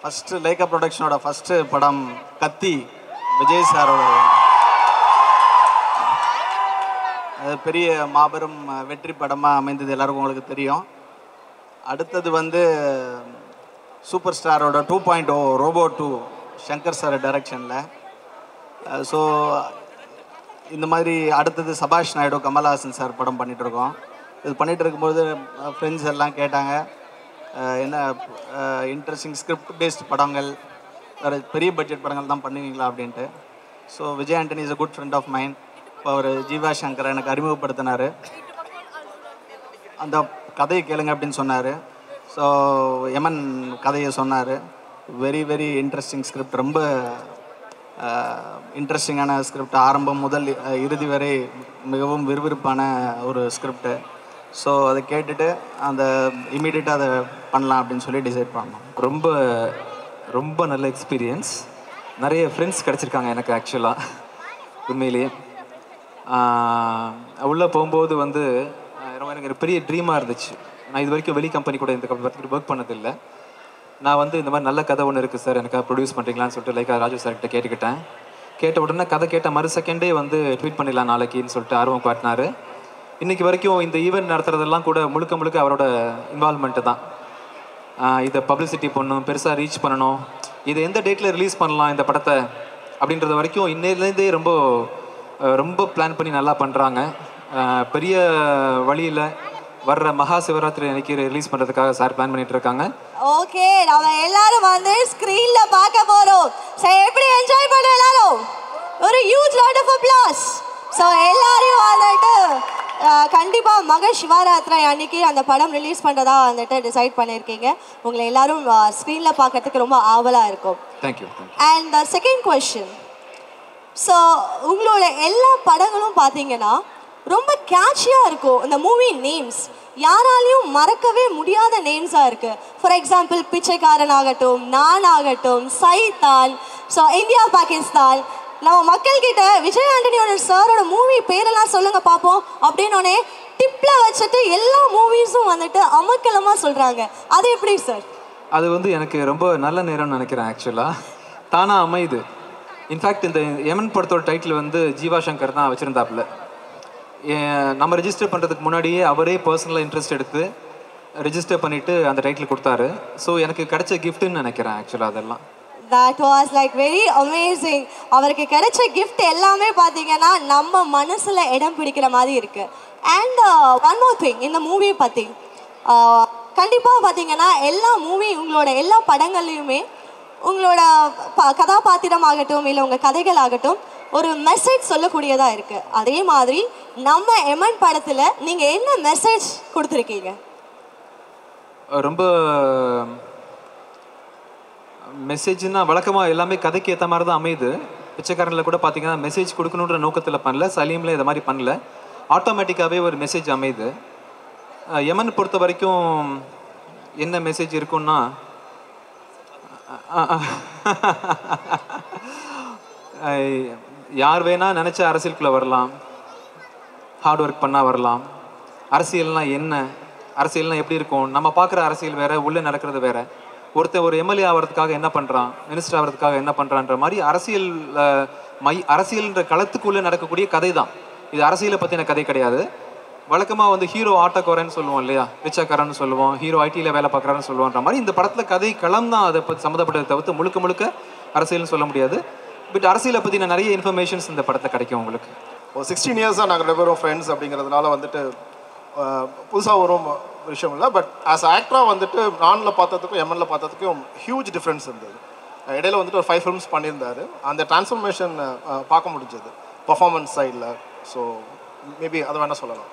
First Lyca ப்ரொடக்ஷனோட first படம் கத்தி விஜய் சாரோட அது பெரிய மாபெரும் வெற்றி படமாக அமைந்தது எல்லாருக்கும் உங்களுக்கு தெரியும். அடுத்தது வந்து super ஸ்டாரோட two point O robo two Shankar sir டைரக்ஷனில் ஸோ இந்த மாதிரி அடுத்தது சபாஷ் நாயுடு கமல்ஹாசன் சார் படம் பண்ணிகிட்ருக்கோம் இது பண்ணிகிட்டு இருக்கும்போது ஃப்ரெண்ட்ஸ் எல்லாம் கேட்டாங்க என்ன இன்ட்ரெஸ்டிங் ஸ்கிரிப்ட் பேஸ்ட் படங்கள் வேறு பெரிய பட்ஜெட் படங்கள் தான் பண்ணுவீங்களா அப்படின்ட்டு. So Vijay Antony is a good friend of mine இப்போ அவர் ஜீவா சங்கரை எனக்கு அறிமுகப்படுத்தினார். அந்த கதையை கேளுங்க அப்படின்னு சொன்னார். ஸோ எமன் கதையை சொன்னார். வெரி வெரி இன்ட்ரெஸ்டிங் ஸ்கிரிப்ட் ரொம்ப இன்ட்ரெஸ்டிங்கான ஸ்கிரிப்ட் ஆரம்பம் முதல் இறுதி வரை மிகவும் விறுவிறுப்பான ஒரு ஸ்கிரிப்டு ஸோ அதை கேட்டுட்டு அந்த இமீடியட்டாக அதை பண்ணலாம் அப்படின்னு சொல்லி டிசைட் பண்ணோம். ரொம்ப ரொம்ப நல்ல எக்ஸ்பீரியன்ஸ் நிறைய ஃப்ரெண்ட்ஸ் கிடச்சிருக்காங்க எனக்கு ஆக்சுவலாக உண்மையிலேயே. உள்ளே போகும்போது வந்து ரொம்ப எனக்கு ஒரு பெரிய ட்ரீமாக இருந்துச்சு. நான் இது வரைக்கும் வெளி கம்பெனி கூட இந்த கம்பெனி ஒர்க் பண்ணதில்லை. நான் வந்து இந்த மாதிரி நல்ல கதை ஒன்று இருக்குது சார் எனக்காக ப்ரொடியூஸ் பண்ணுறீங்களான்னு சொல்லிட்டு லைக் ராஜு சார்கிட்ட கேட்டுக்கிட்டேன். கேட்ட உடனே கதை கேட்ட மறு செகண்டே வந்து ட்வீட் பண்ணிடலாம் நாளைக்குன்னு சொல்லிட்டு ஆர்வம் காட்டினார். இன்னைக்கு வரைக்கும் இந்த ஈவெண்ட் நடத்துறதெல்லாம் கூட முழுக்க முழுக்க அவரோட இன்வால்மெண்ட்டு தான். இதை பப்ளிசிட்டி பண்ணணும் பெருசாக ரீச் பண்ணணும். இதை எந்த டேட்டில் ரிலீஸ் பண்ணலாம் இந்த படத்தை அப்படின்றது வரைக்கும் இன்னிலேருந்தே ரொம்ப ரொம்ப பிளான் பண்ணி நல்லா பண்ணுறாங்க பெரிய வழியில் வர்ற மகா சிவராத்திரி அன்னைக்கு ரிலீஸ் பண்ணுறதுக்காக சார் பிளான் பண்ணிட்டு இருக்காங்க. ஓகே நாம எல்லாரும் வந்து ஸ்கிரீன்ல பார்க்க போறோம். சோ எப்படி என்ஜாய் பண்ண எல்லாரும்? ஒரு huge round of applause so எல்லாரும் அஹ், கண்டிப்பா மக சிவராத்திரி அன்னைக்கு அந்த படம் ரிலீஸ் பண்றதா வந்துட்டு டிசைட் பண்ணியிருக்கீங்க. உங்களை எல்லாரும் ஸ்க்ரீன்ல பார்க்கறதுக்கு ரொம்ப ஆவலா இருக்கும். Thank you and the second question so உங்களோட எல்லா படங்களும் பார்த்தீங்கன்னா ரொம்ப கேட்சியாக இருக்கும். இந்த மூவி நேம்ஸ் யாராலையும் மறக்கவே முடியாத நேம்ஸாக இருக்கு. ஃபார் எக்ஸாம்பிள் பிச்சைக்காரன் ஆகட்டும் நான் ஆகட்டும் சைத்தான் ஸோ இந்தியா பாகிஸ்தான் நம்ம மக்கள்கிட்ட விஜய் ஆண்டனியோட சாரோட மூவி பேரெல்லாம் சொல்லுங்க பார்ப்போம் அப்படின்னோடனே டிப்ல வச்சுட்டு எல்லா மூவிஸும் வந்துட்டு அமக்கலமாக சொல்கிறாங்க அது எப்படி சார் அது வந்து எனக்கு ரொம்ப நல்ல நேரம்னு நினைக்கிறேன் ஆக்சுவலாக தானாக அமையுது. இன்ஃபேக்ட் இந்த எமன் படத்தோட டைட்டில் வந்து ஜீவா சங்கர் தான் வச்சுருந்தாப்புல. நம்ம ரெஜிஸ்டர் பண்ணுறதுக்கு முன்னாடியே அவரே பர்சனலாக இன்ட்ரெஸ்ட் எடுத்து ரெஜிஸ்டர் பண்ணிவிட்டு அந்த டைட்டில் கொடுத்தாரு. ஸோ எனக்கு கிடைச்ச கிஃப்ட்டுன்னு நினைக்கிறேன் ஆக்சுவலாக அதெல்லாம். That was like very amazing அவருக்கு கிடைச்ச கிஃப்ட் எல்லாமே பார்த்தீங்கன்னா நம்ம மனசில் இடம் பிடிக்கிற மாதிரி இருக்குது அண்ட் ஒன் மோர் திங் இந்த மூவி பற்றி uh, கண்டிப்பாக பார்த்தீங்கன்னா எல்லா மூவி உங்களோட எல்லா படங்கள்லையுமே உங்களோட ப கதாபாத்திரம் ஆகட்டும் இல்லை உங்கள் கதைகள் ஆகட்டும் ஒரு மெசேஜ் சொல்லக்கூடியதாக இருக்குது அதே மாதிரி நம்ம எமன் படத்தில் நீங்கள் என்ன மெசேஜ் கொடுத்துருக்கீங்க? ரொம்ப மெசேஜ்னா வழக்கமாக எல்லாமே கதைக்கு ஏற்ற மாதிரி தான் அமையுது. பிச்சைக்காரனில் கூட பார்த்தீங்கன்னா மெசேஜ் கொடுக்கணுன்ற நோக்கத்தில் பண்ணல சலீமில் இதை மாதிரி பண்ணல. ஆட்டோமேட்டிக்காகவே ஒரு மெசேஜ் அமையுது. யமன் பொறுத்த வரைக்கும் என்ன மெசேஜ் இருக்குன்னா யார் வேணால் நினச்ச அரசியலுக்குள்ளே வரலாம். ஹார்ட் ஒர்க் பண்ணால் வரலாம். அரசியல்னால் என்ன? அரசியல்னால் எப்படி இருக்கும்? நம்ம பார்க்குற அரசியல் வேறு உள்ளே நடக்கிறது வேறு. ஒருத்தர் ஒரு எம்எல்ஏ ஆகிறதுக்காக என்ன பண்ணுறான் மினிஸ்டர் ஆகிறதுக்காக என்ன பண்ணுறான்ற மாதிரி அரசியல் மை அரசியல்ன்ற களத்துக்குள்ளே நடக்கக்கூடிய கதை தான் இது அரசியலை பற்றின கதை கிடையாது. வழக்கமாக வந்து ஹீரோ ஆட்டோக்காரன்னு சொல்லுவோம் இல்லையா? ரிச்சாக்காரன்னு சொல்லுவோம் ஹீரோ ஐடியில் வேலை பார்க்குறான்னு சொல்லுவோன்ற மாதிரி இந்த படத்தில் கதை களம் தான் அதை பற்றி சம்மந்தப்பட்டதை தவிர்த்து முழுக்க முழுக்க அரசியல்னு சொல்ல முடியாது. பட் அரசியலை பற்றின நிறைய இன்ஃபர்மேஷன்ஸ் இந்த படத்தில் கிடைக்கும் உங்களுக்கு. ஒரு சிக்ஸ்டீன் இயர்ஸாக நாங்கள் ரெண்டு பேரும் ஃப்ரெண்ட்ஸ் அப்படிங்கிறதுனால வந்துட்டு புதுசாக வரும். விஷயம் இல்லை பட் ஆஸ் ஆக்டராக வந்துட்டு நானில் பார்த்ததுக்கும் எம்என்ல பார்த்ததுக்கும் ஹியூஜ் டிஃப்ரென்ஸ் இருந்தது. இடையில வந்துட்டு ஒரு ஃபைவ் ஃபிலிம்ஸ் பண்ணியிருந்தாரு. அந்த டிரான்ஸ்ஃபர்மேஷன் பார்க்க முடிஞ்சது. பர்ஃபார்மன்ஸ் சைடில் ஸோ மேபி அதை வேணால் சொல்லலாம்.